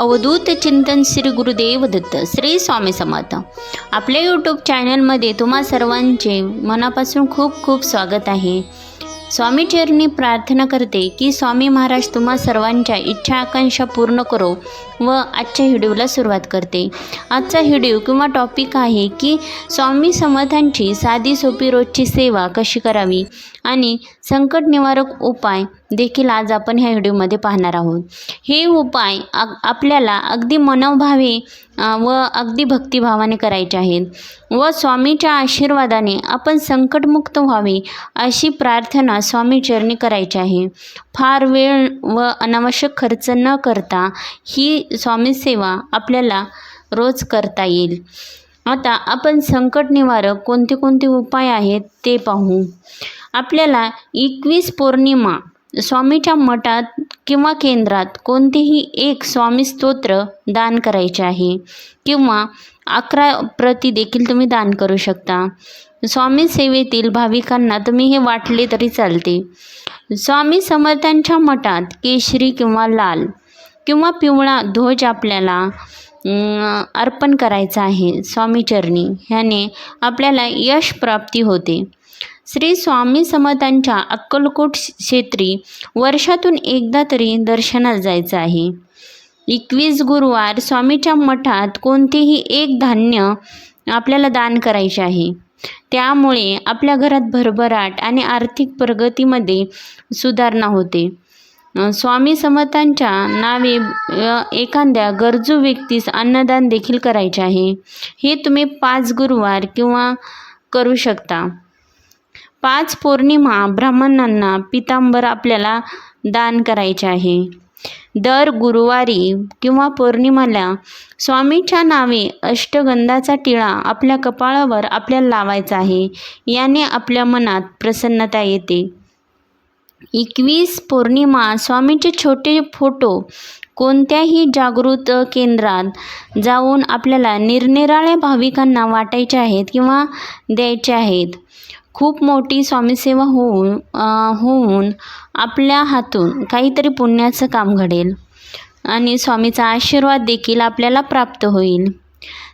अवधूत चिंतन श्री गुरुदेव दत्त श्री स्वामी समर्थ. आपल्या यूट्यूब चॅनलमध्ये तुम्हा सर्वांचे मनापासून खूप खूप स्वागत आहे. स्वामी चरणी प्रार्थना करते की स्वामी महाराज तुम्हा सर्वांच्या इच्छा आकांक्षा पूर्ण करो व आजच्या व्हिडिओला सुरुवात करते. आजचा व्हिडिओ किंवा टॉपिक आहे की स्वामी समर्थांची साधी सोपी रोजची सेवा कशी करावी? आणि संकट निवारक उपाय देखील आज आपण ह्या व्हिडिओमध्ये पाहणार आहोत. हे उपाय आपल्याला अगदी मनोभावे व अगदी भक्तिभावाने करायचे आहेत. व स्वामीच्या आशीर्वादाने आपण संकटमुक्त व्हावे अशी प्रार्थना स्वामी चरणी करायची आहे. फार वेळ व अनावश्यक खर्च न करता ही स्वामी सेवा आपल्याला रोज करता येईल. आता आपण संकट निवारक कोणते कोणते उपाय आहेत ते पाहू. आपल्याला एकवीस पौर्णिमा स्वामीच्या मठात किंवा केंद्रात कोणतेही एक स्वामी स्तोत्र दान करायचे आहे. किंवा अकरा प्रती देखील तुम्ही दान करू शकता. स्वामी सेवेतील भाविकांना तुम्ही हे वाटले तरी चालते. स्वामी समर्थांच्या मठात केशरी किंवा लाल किंवा पिवळा ध्वज आपल्याला अर्पण करायचा आहे. स्वामीचरणी ह्याने आपल्याला यश प्राप्ती होते. श्री स्वामी समर्थांच्या अक्कलकोट क्षेत्री वर्षातून एकदा तरी दर्शनास जायचं आहे. एकवीस गुरुवार स्वामीच्या मठात कोणतेही एक धान्य आपल्याला दान करायचे आहे. त्यामुळे आपल्या घरात भरभराट आणि आर्थिक प्रगतीमध्ये सुधारणा होते. स्वामी समर्थांच्या नावे एखाद्या गरजू व्यक्तीस अन्नदान देखील करायचे आहे. हे तुम्ही पाच गुरुवार किंवा करू शकता. पाच पौर्णिमा ब्राह्मणांना पितांबर आपल्याला दान करायचे आहे. दर गुरुवारी किंवा पौर्णिमाला स्वामीच्या नावे अष्टगंधाचा टिळा आपल्या कपाळावर आपल्याला लावायचा आहे. याने आपल्या मनात प्रसन्नता येते. एकवीस पौर्णिमा स्वामीचे छोटे फोटो कोणत्याही जागृत केंद्रात जाऊन आपल्याला निरनिराळ्या भाविकांना वाटायचे आहेत किंवा द्यायचे आहेत. खूप मोठी स्वामीसेवा होऊन होऊन आपल्या हातून काहीतरी पुण्याचं काम घडेल. आणि स्वामीचा आशीर्वाद देखील आपल्याला प्राप्त होईल.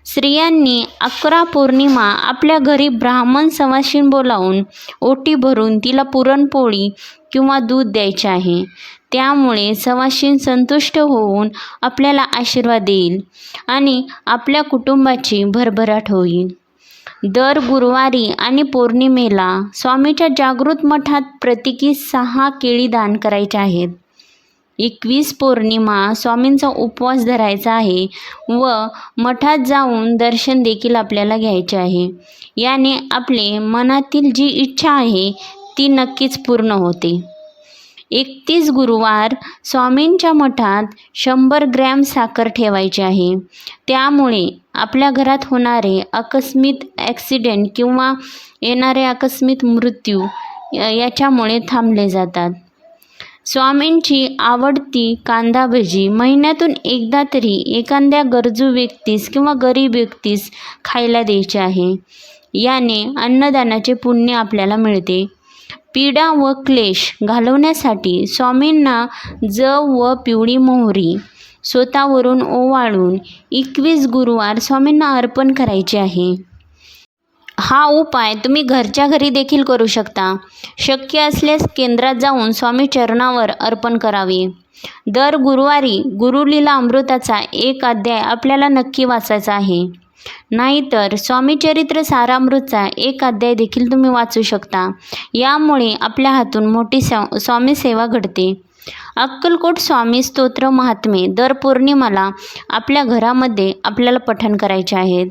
स्त्रियांनी अकरा पौर्णिमा आपल्या घरी ब्राह्मण सवाशीण बोलावून ओटी भरून तिला पुरणपोळी किंवा दूध द्यायचे आहे. त्यामुळे सवाशीण संतुष्ट होऊन आपल्याला आशीर्वाद देईल आणि आपल्या कुटुंबाची भरभराट होईल. दर गुरुवारी आणि पौर्णिमेला स्वामीच्या जागृत मठात प्रत्येकी सहा केळी दान करायचे आहेत. एकवीस पौर्णिमा स्वामींचा उपवास धरायचा आहे व मठात जाऊन दर्शन देखील आपल्याला घ्यायचे आहे. याने आपले मनातील जी इच्छा आहे ती नक्कीच पूर्ण होते. एकतीस गुरुवार स्वामींच्या मठात शंभर ग्रॅम साखर ठेवायची आहे. त्यामुळे आपल्या घरात होणारे आकस्मिक ॲक्सिडेंट किंवा येणारे आकस्मिक मृत्यू याच्यामुळे थांबले जातात. स्वामींची आवडती कांदा भजी महिन्यातून एकदा तरी एखाद्या गरजू व्यक्तीस किंवा गरीब व्यक्तीस खायला द्यायचे आहे. याने अन्नदानाचे पुण्य आपल्याला मिळते. पीडा व क्लेश घालवण्यासाठी स्वामींना जव व पिवळी मोहरी स्वतःवरून ओवाळून एकवीस गुरुवार स्वामींना अर्पण करायचे आहे. हा उपाय तुम्ही घरच्या घरी देखील करू शकता. शक्य असल्यास केंद्रात जाऊन स्वामी चरणावर अर्पण करावे. दर गुरुवारी गुरुलीला अमृताचा एक अध्याय आपल्याला नक्की वाचायचा आहे. नाहीतर स्वामीचरित्र सारामृतचा एक अध्याय देखील तुम्ही वाचू शकता. यामुळे आपल्या हातून मोठी स्वामी सेवा घडते. अक्कलकोट स्वामी स्तोत्र महात्मे दर पौर्णिमाला आपल्या घरामध्ये आपल्याला पठण करायचे आहेत.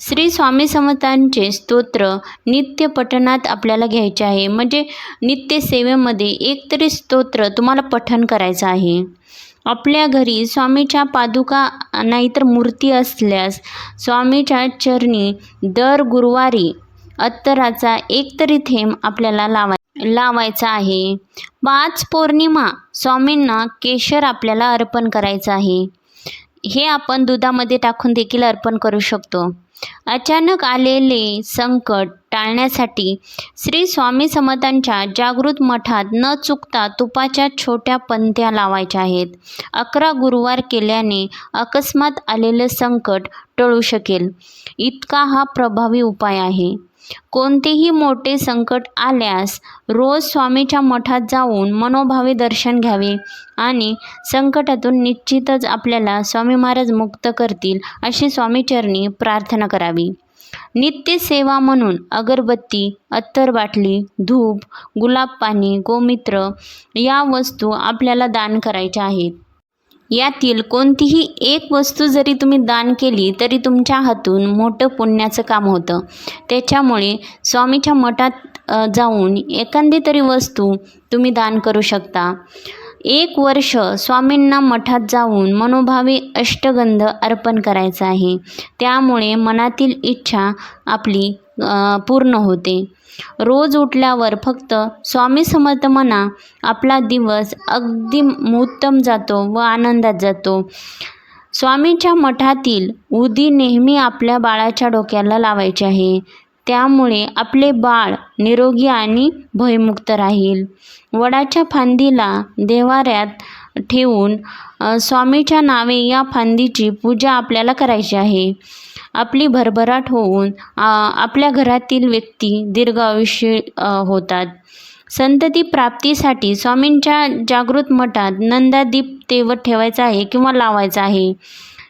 श्री स्वामी समर्थांचे स्तोत्र नित्य पठणात आपल्याला घ्यायचे आहे. म्हणजे नित्य सेवेमध्ये एक तरी स्तोत्र तुम्हाला पठण करायचं आहे. आपल्या घरी स्वामीच्या पादुका नाहीतर मूर्ती असल्यास स्वामीच्या चरणी दर गुरुवारी अत्तराचा एक तरी थेंब आपल्याला लावाय लावायचा आहे. पाच पौर्णिमा स्वामींना केशर आपल्याला अर्पण करायचं आहे. हे आपण दुधामध्ये टाकून देखील अर्पण करू शकतो. अचानक आलेले संकट टाळण्यासाठी श्री स्वामी समर्थांच्या जागृत मठात न चुकता तुपाच्या छोट्या पंथ्या लावायच्या आहेत. अकरा गुरुवार केल्याने अकस्मात आलेले संकट टळू शकेल. इतका हा प्रभावी उपाय आहे. कोणतेही मोठे संकट आल्यास रोज स्वामीच्या मठात जाऊन मनोभावे दर्शन घ्यावे आणि संकटातून निश्चितच आपल्याला स्वामी महाराज मुक्त करतील अशी स्वामीचरणी प्रार्थना करावी. नित्य सेवा म्हणून अगरबत्ती अत्तर बाटली धूप गुलाब पाणी गोमित्र या वस्तू आपल्याला दान करायच्या आहेत. यातील कोणतीही एक वस्तू जरी तुम्ही दान केली तरी तुमच्या हातून मोठं पुण्याचं काम होतं. त्याच्यामुळे स्वामीच्या मठात जाऊन एखादी तरी वस्तू तुम्ही दान करू शकता. एक वर्ष स्वामींना मठात जाऊन मनोभावी अष्टगंध अर्पण करायचं आहे. त्यामुळे मनातील इच्छा आपली पूर्ण होते. रोज उठल्यावर फक्त स्वामी समर्थ म्हणा आपला दिवस अगदी उत्तम जातो व आनंदात जातो. स्वामीच्या मठातील उदी नेहमी आपल्या बाळाच्या डोक्याला लावायची आहे. त्यामुळे आपले बाळ निरोगी आणि भयमुक्त राहील. वडाच्या फांदीला देवाऱ्यात ठेवून स्वामीच्या नावे या फांदीची पूजा आपल्याला करायची आहे. आपली भरभराट होऊन आपल्या घरातील व्यक्ती दीर्घ होतात. संतती प्राप्तीसाठी स्वामींच्या जागृत मठात नंदादीप तेवत ठेवायचा आहे किंवा लावायचा आहे.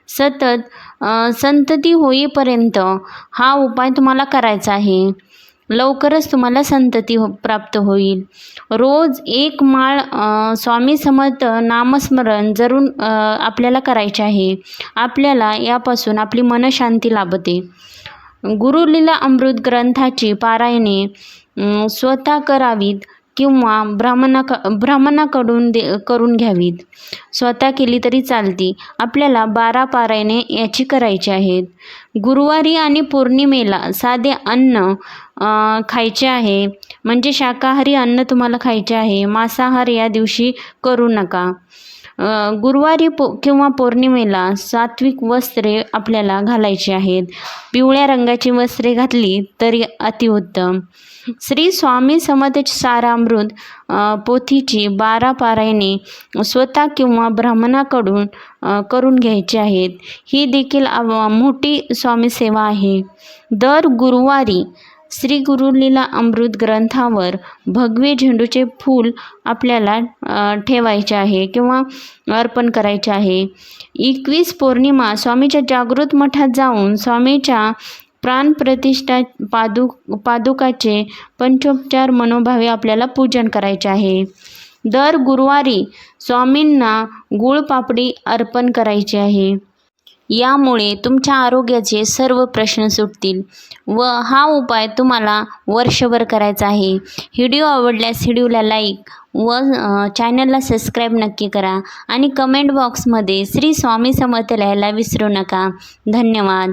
सतत संतती होईपर्यंत हा उपाय तुम्हाला करायचा आहे. लवकरच तुम्हाला संतती हो प्राप्त होईल. रोज एक माळ स्वामी समर्थ नामस्मरण जरूर आपल्याला करायचे आहे. आपल्याला यापासून आपली मनशांती लाभते. गुरुलीला अमृत ग्रंथाची पारायणे स्वतः करावीत. किंवा ब्राह्मणाक ब्राह्मणाकडून दे करून घ्यावीत. स्वतः केली तरी चालती. आपल्याला बारा पारायणे याची करायची आहेत. गुरुवारी आणि पौर्णिमेला साधे अन्न खायचे आहे. म्हणजे शाकाहारी अन्न तुम्हाला खायचे आहे. मांसाहार या दिवशी करू नका. गुरुवारी पो किंवा पौर्णिमेला सात्विक वस्त्रे आपल्याला घालायची आहेत. पिवळ्या रंगाची वस्त्रे घातली तरी अतिउत्तम श्री स्वामी समतेच सारामृत पोथीची बारा पारायणे स्वतः किंवा ब्राह्मणाकडून करून घ्यायची आहेत. ही देखील मोठी स्वामी सेवा आहे. दर गुरुवारी श्री गुरुलीला अमृत ग्रंथावर भगवे झेंडूचे फूल आपल्याला ठेवायचे आहे किंवा अर्पण करायचे आहे. एकवीस पौर्णिमा स्वामीच्या जागृत मठात जाऊन स्वामीच्या प्राणप्रतिष्ठा पादु पादुकाचे पंचोपचार मनोभावे आपल्याला पूजन करायचे आहे. दर गुरुवारी स्वामींना गुळपापडी अर्पण करायची आहे. यामुळे तुमच्या आरोग्याचे सर्व प्रश्न सुटतील व हा उपाय तुम्हाला वर्षभर करायचा आहे. व्हिडिओ आवडल्यास व्हिडिओला लाईक व चॅनलला सबस्क्राईब नक्की करा आणि कमेंट बॉक्समध्ये श्री स्वामी समर्थ लिहायला विसरू नका. धन्यवाद.